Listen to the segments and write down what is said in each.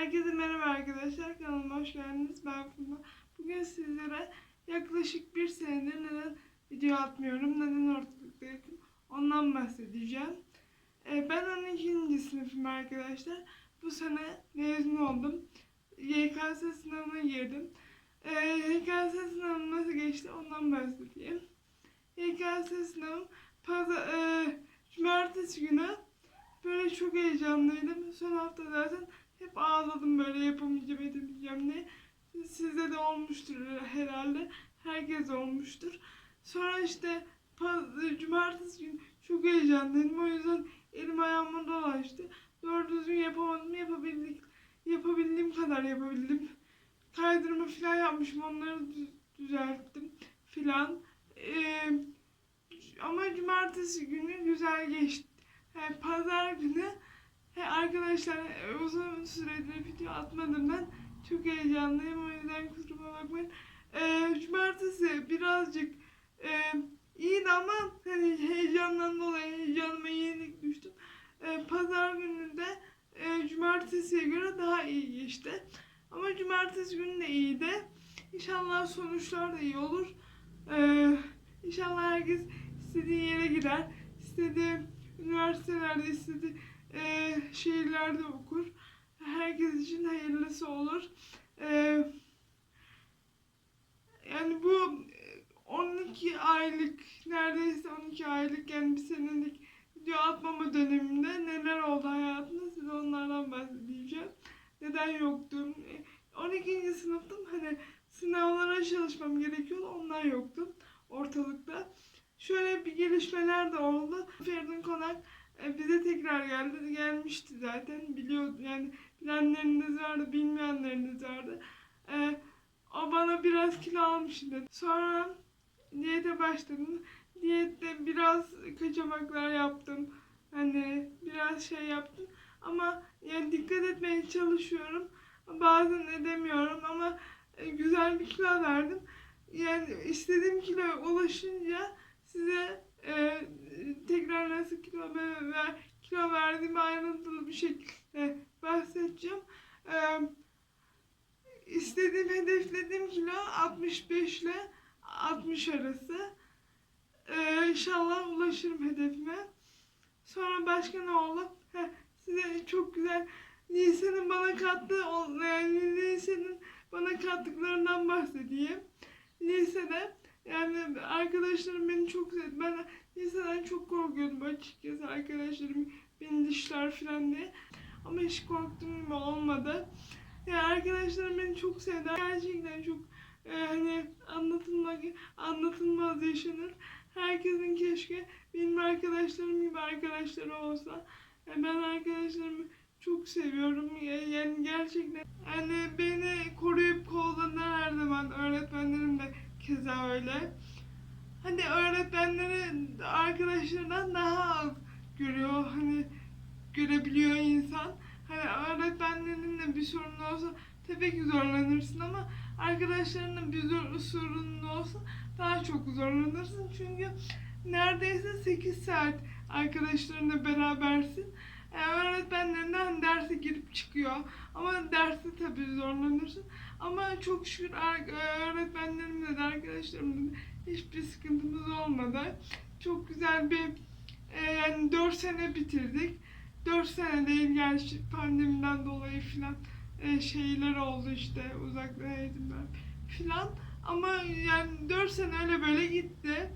Herkese merhaba arkadaşlar. Kanalıma hoş geldiniz. Ben Funda. Bugün sizlere yaklaşık bir senedir neden video atmıyorum, neden ortalıkta yokum ondan bahsedeceğim. Ee, ben 12. sınıfım arkadaşlar. Bu sene mezun oldum. YKS sınavına girdim. Ee, YKS sınavı nasıl geçti ondan bahsedeyim. YKS sınavım pazar, e, cumartesi günü böyle çok heyecanlıydım. Son hafta zaten hep ağladım böyle yapamayacağım edemeyeceğim diye. Sizde de olmuştur herhalde. Herkes olmuştur. Sonra işte cumartesi günü çok heyecanlıydım. O yüzden elim ayağıma dolaştı. Doğru düzgün yapamadım. Yapabildik, yapabildiğim kadar yapabildim. Kaydırma falan yapmışım. Onları dü- düzelttim filan. Ee, ama cumartesi günü güzel geçti. Yani pazar günü He arkadaşlar uzun süredir video atmadığımdan çok heyecanlıyım. O yüzden kusuruma bakmayın. Ee, cumartesi birazcık e, iyiydi ama hani heyecandan dolayı heyecanıma yenik düştüm. Ee, Pazar günü de e, cumartesiye göre daha iyi geçti. Ama cumartesi günü de iyiydi. İnşallah sonuçlar da iyi olur. Ee, inşallah herkes istediği yere gider. İstediği üniversitelerde istediği e, şehirlerde okur. Herkes için hayırlısı olur. E, yani bu e, 12 aylık, neredeyse 12 aylık yani bir senelik video atmama döneminde neler oldu hayatımda size onlardan bahsedeceğim. Neden yoktum? E, 12. sınıftım hani sınavlara çalışmam gerekiyordu onlar yoktu ortalıkta. Şöyle bir gelişmeler de oldu. Feridun Konak e, bize tekrar geldi. Gelmişti zaten. Biliyordu yani bilenleriniz vardı, bilmeyenleriniz vardı. E, o bana biraz kilo almıştı. Sonra diyete başladım. Diyette biraz kaçamaklar yaptım. Hani biraz şey yaptım. Ama yani dikkat etmeye çalışıyorum. Bazen edemiyorum ama e, güzel bir kilo verdim. Yani istediğim kiloya ulaşınca size e, tekrar nasıl kilo ver, kilo verdiğimi ayrıntılı bir şekilde bahsedeceğim. E, istediğim, hedeflediğim kilo 65 ile 60 arası. E, inşallah ulaşırım hedefime. Sonra başka ne oldu? Heh, size çok güzel Nisan'ın bana kattığı, yani Nisan'ın bana kattıklarından bahsedeyim. Lisede yani arkadaşlarım beni çok sevdi. Ben liseden çok korkuyordum açıkçası arkadaşlarım beni dişler falan diye. Ama hiç korktuğum gibi olmadı. Yani arkadaşlarım beni çok sevdi. Gerçekten çok e, hani anlatılmak anlatılmaz yaşanır. Herkesin keşke benim arkadaşlarım gibi arkadaşları olsa. Yani ben arkadaşlarımı çok seviyorum. Ya- Yani gerçekten yani beni koruyup kolladılar her zaman. Öğretmenlerim de keza öyle. Hani öğretmenleri arkadaşlarından daha az görüyor. Hani görebiliyor insan. Hani öğretmenlerinle bir sorun olsa tabii ki zorlanırsın ama arkadaşlarınla bir zor, sorunun olsa daha çok zorlanırsın. Çünkü neredeyse 8 saat arkadaşlarınla berabersin. Yani öğretmenlerinden derse girip çıkıyor. Ama derste tabii zorlanırsın. Ama çok şükür ar- öğretmenlerimle de arkadaşlarımla da hiçbir sıkıntımız olmadı. Çok güzel bir e, yani 4 sene bitirdik. 4 sene değil gerçi pandemiden dolayı filan e, şeyler oldu işte uzaktan eğitimler filan. Ama yani 4 sene öyle böyle gitti.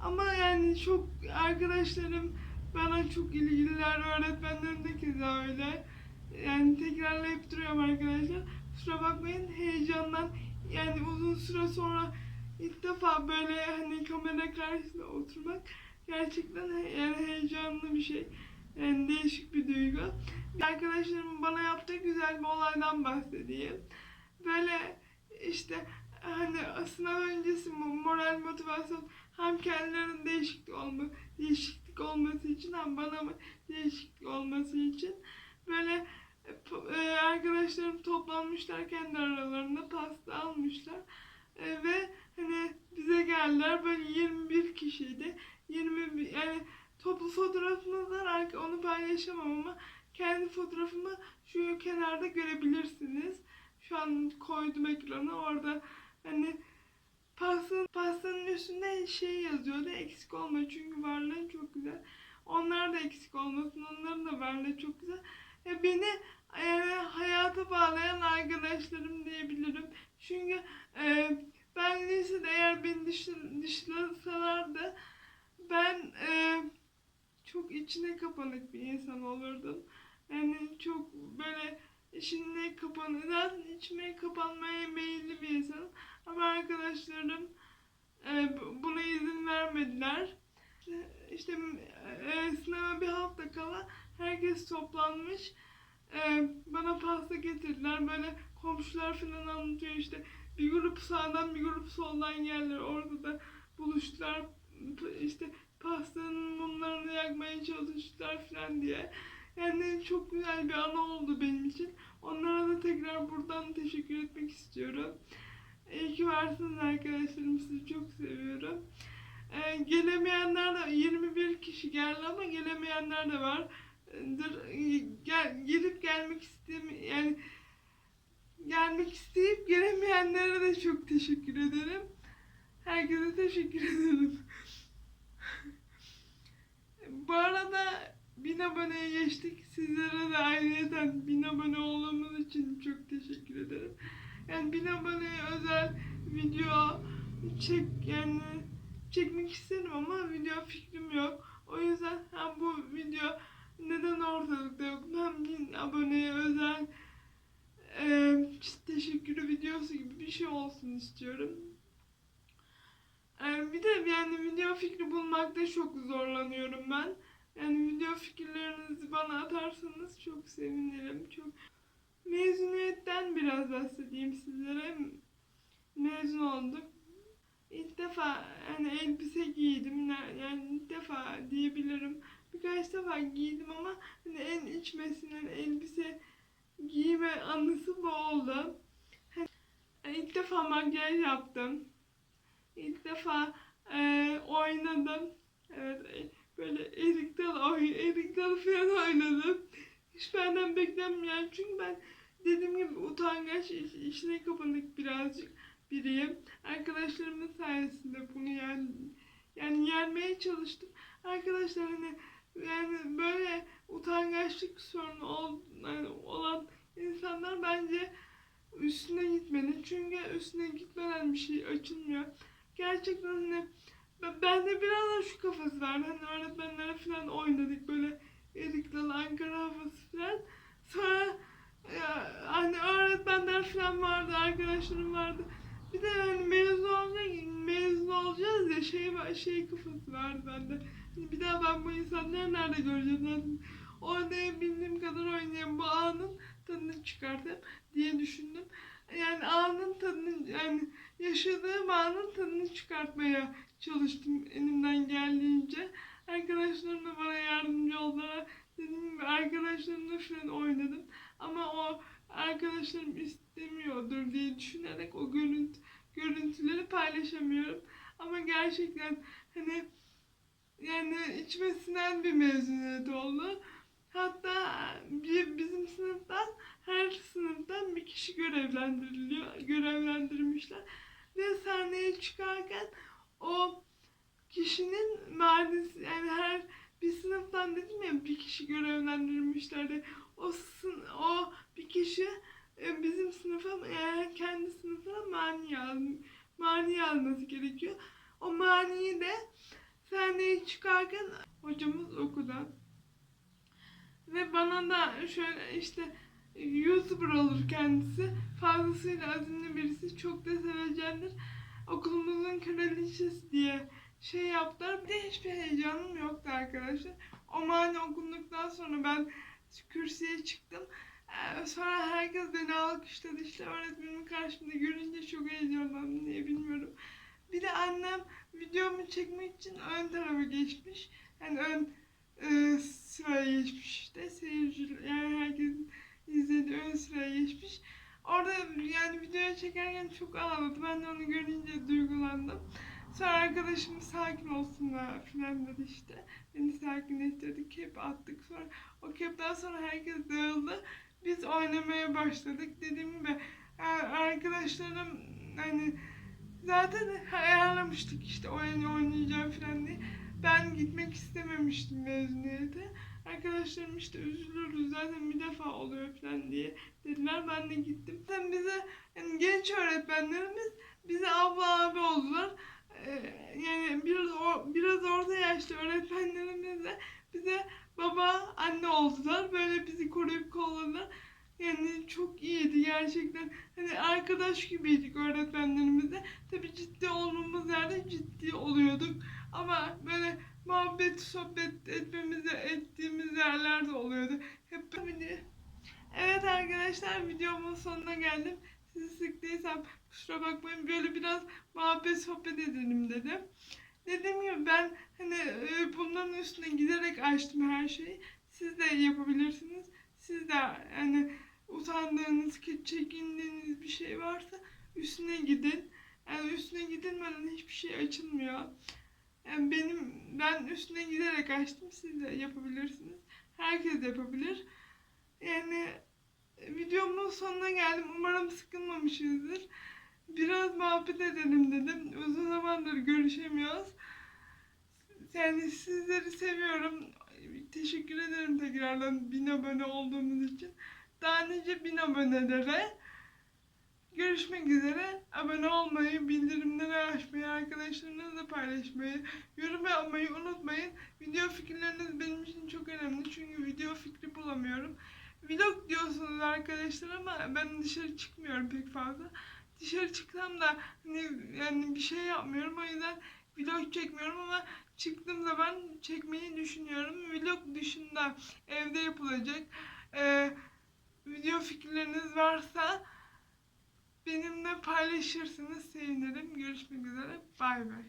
Ama yani çok arkadaşlarım bana çok ilgililer, öğretmenlerim de keza öyle. Yani tekrarlayıp duruyorum arkadaşlar. Kusura bakmayın heyecandan yani uzun süre sonra ilk defa böyle hani kamera karşısında oturmak gerçekten yani heyecanlı bir şey. Yani değişik bir duygu. Arkadaşlarımın bana yaptığı güzel bir olaydan bahsedeyim. Böyle işte hani sınav öncesi mo- moral motivasyon hem kendilerinin değişiklik olma, değişiklik olması için hem bana mı değişiklik olması için böyle e, arkadaşlarım toplanmışlar kendi aralarında pasta almışlar E, ve hani bize geldiler böyle 21 kişiydi 20 yani toplu fotoğrafımız var onu paylaşamam ama kendi fotoğrafımı şu kenarda görebilirsiniz. Şu an koydum ekrana orada hani pastanın, pastanın üstünde şey yazıyordu eksik olma çünkü varlığı çok güzel. Onlar da eksik olmasın onların da varlığı çok güzel. E, beni yani hayata bağlayan arkadaşlarım diyebilirim. Çünkü e, ben lisede eğer beni dışla- dışlasalardı ben e, çok içine kapanık bir insan olurdum. Yani çok böyle içine kapanılan, içime kapanmaya meyilli bir insanım. Ama arkadaşlarım e, bu- buna izin vermediler. İşte e, sınava bir hafta kala herkes toplanmış. E, bana pasta getirdiler. Böyle komşular falan anlatıyor işte. Bir grup sağdan bir grup soldan geldiler. Orada da buluştular. İşte pastanın mumlarını yakmaya çalıştılar falan diye. Yani çok güzel bir ana oldu benim için. Onlara da tekrar buradan teşekkür etmek istiyorum. İyi ki varsınız arkadaşlarım. Sizi çok seviyorum. Ee, gelemeyenler de 21 kişi geldi ama gelemeyenler de var. Dır, gel, gelip gelmek istemi yani gelmek isteyip gelemeyenlere de çok teşekkür ederim. Herkese teşekkür ederim. Bu arada bin aboneye geçtik. Sizlere de ayrıyeten bin abone olduğumuz için çok teşekkür. Yani bin aboneye özel video çek yani çekmek isterim ama video fikrim yok. O yüzden hem bu video neden ortalıkta yok hem bin aboneye özel e, teşekkür videosu gibi bir şey olsun istiyorum. E, bir de yani video fikri bulmakta çok zorlanıyorum ben. Yani video fikirlerinizi bana atarsanız çok sevinirim. Çok Mezuniyetten biraz bahsedeyim sizlere. Mezun olduk. İlk defa yani elbise giydim. Yani ilk defa diyebilirim. Birkaç defa giydim ama hani en içmesinden elbise giyme anısı bu oldu. Hani ilk defa makyaj yaptım. İlk defa eee, oynadım. Evet, e, böyle erik dal, erik dal falan oynadım. Hiç benden beklenmeyen çünkü ben dediğim gibi utangaç, iş- işine kapanık birazcık biriyim. Arkadaşlarımın sayesinde bunu yani yani yenmeye çalıştım. Arkadaşlar hani yani böyle utangaçlık sorunu ol, yani olan insanlar bence üstüne gitmeli. Çünkü üstüne gitmeden bir şey açılmıyor. Gerçekten hani ben- bende biraz da şu kafası vardı. Hani öğretmenlere falan oynadık böyle Erik Dalı, Ankara havası falan. Sonra falan vardı, arkadaşlarım vardı. Bir de hani mezun olacak, mezun olacağız ya şey şey kafası vardı bende. Hani bir daha ben bu insanları nerede göreceğim? Yani oynayabildiğim kadar oynayayım bu anın tadını çıkartayım diye düşündüm. Yani anın tadını yani yaşadığım anın tadını çıkartmaya çalıştım elimden geldiğince. Arkadaşlarım da bana yardımcı oldular. Gibi arkadaşlarımla falan oynadım. Ama o arkadaşlarım istemiyordur diye düşünerek o görüntü, görüntüleri paylaşamıyorum. Ama gerçekten hani yani içmesinden bir mezuniyet oldu. Hatta bir, bizim sınıftan her sınıftan bir kişi görevlendiriliyor, görevlendirmişler. Ve sahneye çıkarken o kişinin mühendis yani her bir sınıftan dedim ya bir kişi görevlendirmişlerdi. O sın, o bir kişi e, bizim sınıfa yani kendi sınıfına mani al, mani alması gerekiyor. O maniyi de sahneye çıkarken hocamız okudu. Ve bana da şöyle işte YouTuber olur kendisi. Fazlasıyla azimli birisi. Çok da sevecendir. Okulumuzun kraliçesi diye şey yaptılar. Bir de hiçbir heyecanım yoktu arkadaşlar. O mani okunduktan sonra ben kürsüye çıktım. Ee, sonra herkes beni alkışladı. İşte öğretmenimin karşımda görünce çok heyecanlandım diye bilmiyorum. Bir de annem videomu çekmek için ön tarafa geçmiş. Yani ön e, sıraya geçmiş işte. Seyirci yani herkesin izlediği ön sıraya geçmiş. Orada yani videoya çekerken çok ağladı. Ben de onu görünce duygulandım. Sonra arkadaşım sakin olsunlar filan dedi işte. Beni sakinleştirdi. Kep attık. Sonra o kepten sonra herkes dağıldı. Biz oynamaya başladık. Dediğim gibi e, arkadaşlarım hani zaten ayarlamıştık işte oyunu oynayacağım filan diye. Ben gitmek istememiştim mezuniyete. Arkadaşlarım işte üzülürüz zaten bir defa oluyor falan diye dediler. Ben de gittim. Zaten bize yani genç öğretmenlerimiz bize abla abi oldular. Ee, yani biraz o, biraz orta yaşlı öğretmenlerimiz de bize baba anne oldular. Böyle bizi koruyup kolladılar. Yani çok iyiydi gerçekten. Hani arkadaş gibiydik öğretmenlerimizle. Tabii ciddi olduğumuz yerde ciddi oluyorduk. Ama böyle muhabbet, sohbet etmemize ettiğimiz yerler de oluyordu. Hep böyle. Evet arkadaşlar videomun sonuna geldim. Sizi sıktıysam kusura bakmayın. Böyle biraz muhabbet sohbet edelim dedim. Dediğim gibi ben hani e, bunların üstüne giderek açtım her şeyi. Siz de yapabilirsiniz. Siz de hani utandığınız, ki- çekindiğiniz bir şey varsa üstüne gidin. Yani üstüne gidilmeden hiçbir şey açılmıyor. Yani benim ben üstüne giderek açtım. Siz de yapabilirsiniz. Herkes yapabilir. Yani videomun sonuna geldim. Umarım sıkılmamışızdır. Biraz muhabbet edelim dedim. Uzun zamandır görüşemiyoruz. Yani sizleri seviyorum. Teşekkür ederim tekrardan bin abone olduğunuz için. Daha nice bin abonelere görüşmek üzere. Abone olmayı, bildirimleri açmayı, arkadaşlarınızla paylaşmayı, yorum yapmayı unutmayın. Video fikirleriniz benim için çok önemli çünkü video fikri bulamıyorum. Vlog diyorsunuz arkadaşlar ama ben dışarı çıkmıyorum pek fazla. Dışarı çıksam da hani yani bir şey yapmıyorum o yüzden vlog çekmiyorum ama çıktığım zaman çekmeyi düşünüyorum. Vlog dışında evde yapılacak eee, video fikirleriniz varsa benimle paylaşırsınız sevinirim. Görüşmek üzere. Bay bay.